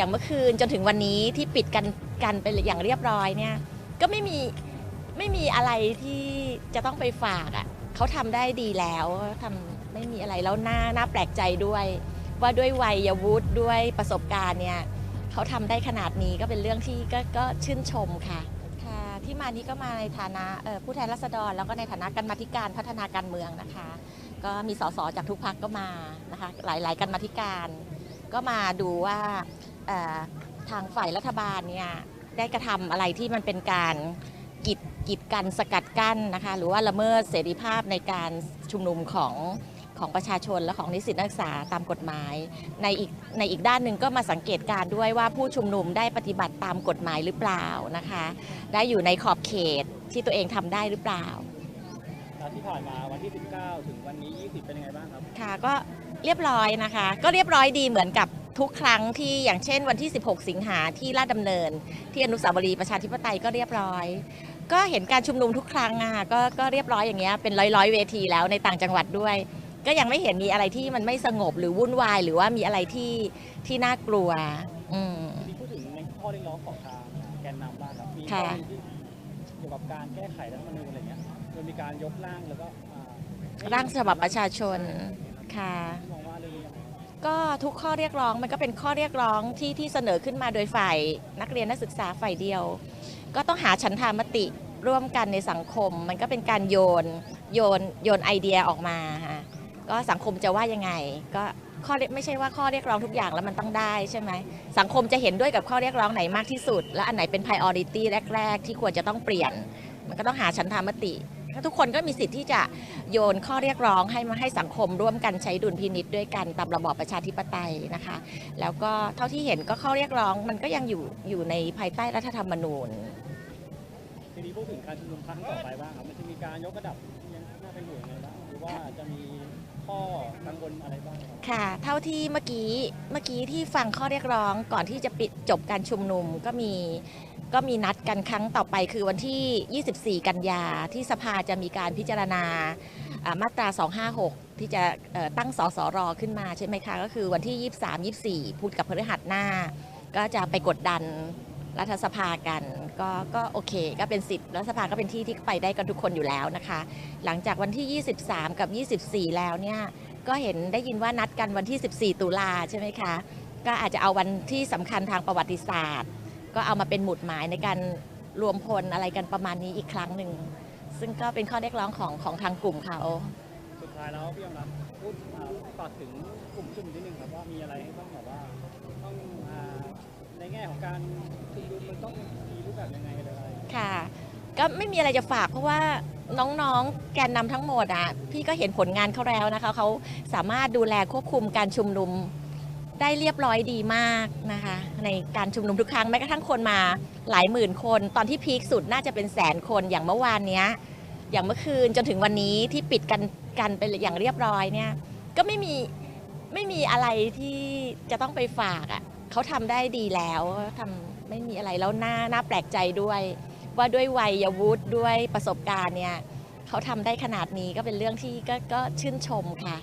อย่างเมื่อคืนจนถึงวันนี้ที่ปิดกันกันไปอย่างเรียบร้อยเนี่ยก็ไม่มีไม่มีอะไรที่จะต้องไปฝากอะ่ะเขาทำได้ดีแล้วทำไม่มีอะไรแล้วหน่าหน่าแปลกใจด้วย ว่าด้วยวัยวุฒิด้วยประสบการณ์เนี่ยเขาทำได้ขนาดนี้ก็เป็นเรื่องที่ก็ก็ชื่นชมค่ะค่ะที่มานี้ก็มาในฐานะผู้แทนราษฎร แล้วก็ในฐานะกรรมาธิการพัฒนาการเมืองนะคะ ก็มีสสจากทุกพักก็มานะคะหลายๆกรรมาธิการก็มาดูว่า ทางฝ่ายรัฐบาลเนี่ยได้กระทำอะไรที่มันเป็นการกีดกีดกันสกัดกั้นนะคะหรือว่าละเมิดเสรีภาพในการชุมนุมของของประชาชนและของนิสิตนักศึกษาตามกฎหมาย ในอีกในอีกด้านหนึ่งก็มาสังเกตการณ์ด้วยว่าผู้ชุมนุมได้ปฏิบัติตามกฎหมายหรือเปล่านะคะได้อยู่ในขอบเขตที่ตัวเองทำได้หรือเปล่าแล้วที่ผ่านมาวันที่ 19 ถึงวันนี้ 20 เป็นยังไงบ้างครับค่ะก็เรียบร้อยนะคะ ก็เรียบร้อยดีเหมือนกับ ทุกครั้งที่อย่างเช่นวันที่ 16 สิงหาที่ลาดดำเนิน ที่อนุสาวรีย์ประชาธิปไตยก็เรียบร้อย ก็เห็นการชุมนุมทุกครั้งอะก็ก็เรียบร้อยอย่างเงี้ยเป็นร้อยร้อยๆเวทีแล้วในต่างจังหวัดด้วย ก็ยังไม่เห็นมีอะไรที่มันไม่สงบหรือวุ่นวาย หรือว่ามีอะไรที่ที่น่ากลัว อืมทีนี้พูดถึงในข้อเรียกร้องของทางแกนนำบ้างครับมีค่ะกรณีที่เกี่ยวกับการแก้ไขรัฐธรรมนูญอะไรเงี้ยโดยมีการยกร่างแล้วก็อ่าให้ร่างฉบับประชาชนค่ะ มอง ก็ทุกข้อเรียกร้องมันก็เป็นข้อเรียกร้องที่ที่เสนอขึ้นมาโดยฝ่ายนักเรียนนักศึกษาฝ่ายเดียว ก็ต้องหาฉันทามติร่วมกันในสังคม มันก็เป็นการโยนโยนโยนไอเดียออกมาฮะก็สังคมจะว่ายังไง ก็ข้อไม่ใช่ว่าข้อเรียกร้องทุกอย่างแล้วมันต้องได้ใช่ไหมสังคมจะเห็นด้วยกับข้อเรียกร้องไหนมากที่สุด และอันไหนเป็น priority แรก ๆ ที่ควรจะต้องเปลี่ยน มันก็ต้องหาฉันทามติ ทุกคนก็มีสิทธิ์ที่จะโยนข้อเรียกร้องให้มาให้สังคมร่วมกันใช้ดุลพินิษด้วยกันตามระบอบประชาธิปไตยนะคะ แล้วก็เท่าที่เห็นก็ข้อเรียกร้องมันก็ยังอยู่อยู่ในภายใต้รัฐธรรมนูญทีนี้พูดถึงการชุมนุมครั้งต่อไปบ้างครับมันจะมีการยกระดับยังน่าเป็นห่วงไงบ้างหรือว่าจะมี วลอะไรบ้างครับค่ะ เท่าที่เมื่อกี้เมื่อกี้ที่ฟังข้อเรียกร้องก่อนที่จะปิดจบการชุมนุมก็มีก็มีนัดกันครั้งต่อไปคือวันที่ 24 กันยาที่สภาจะมีการพิจารณามาตรา 256 ที่จะตั้งสสรขึ้นมาใช่ไหมคะ ก็คือวันที่ 23 24พูดกับพฤหัสหน้า ก็จะไปกดดันรัฐสภากันก็ก็โอเค ก็เป็นสิทธิ์รัฐสภาก็เป็นที่ที่ไปได้กันทุกคนอยู่แล้วนะคะ หลังจากวันที่ 23 กับ 24 แล้วเนี่ย ก็เห็นได้ยินว่านัดกันวันที่ 14 ตุลาใช่ไหมคะ ก็อาจจะเอาวันที่สำคัญทางประวัติศาสตร์ ก็เอามาเป็นหมุดหมายในการรวมพลอะไรกันประมาณนี้อีกครั้งหนึ่ง ซึ่งก็เป็นข้อเรียกร้องของของทางกลุ่มเขา สุดท้ายแล้วพี่ยมรับพูดอ่าฝากถึงกลุ่มชุมนุมนิดนึงครับว่ามีอะไรให้ต้องแบบว่าต้องอในแง่ของการชุมนุมมันต้องมีรูปแบบยังไงอะไรค่ะ ก็ไม่มีอะไรจะฝากเพราะว่าน้องๆ แกนนำทั้งหมดอะพี่ก็เห็นผลงานเขาแล้วนะคะเขาสามารถดูแลควบคุมการชุมนุมได้เรียบร้อยดีมากนะคะ ในการชุมนุมทุกครั้งแม้กระทั่งคนมาหลายหมื่นคน ตอนที่พีคสุดน่าจะเป็นแสนคนอย่างเมื่อวานเนี้ยอย่างเมื่อคืนจนถึงวันนี้ที่ปิดกันกันไปอย่างเรียบร้อยเนี่ยก็ไม่มีไม่มีอะไรที่จะต้องไปฝากอะ่ะเขาทำได้ดีแล้วทำไม่มีอะไรแล้วน่าน่าแปลกใจด้วย ว่าด้วยวัยวุฒิด้วยประสบการณ์เนี่ยเขาทำได้ขนาดนี้ก็เป็นเรื่องที่ก็ก็ชื่นชมค่ะ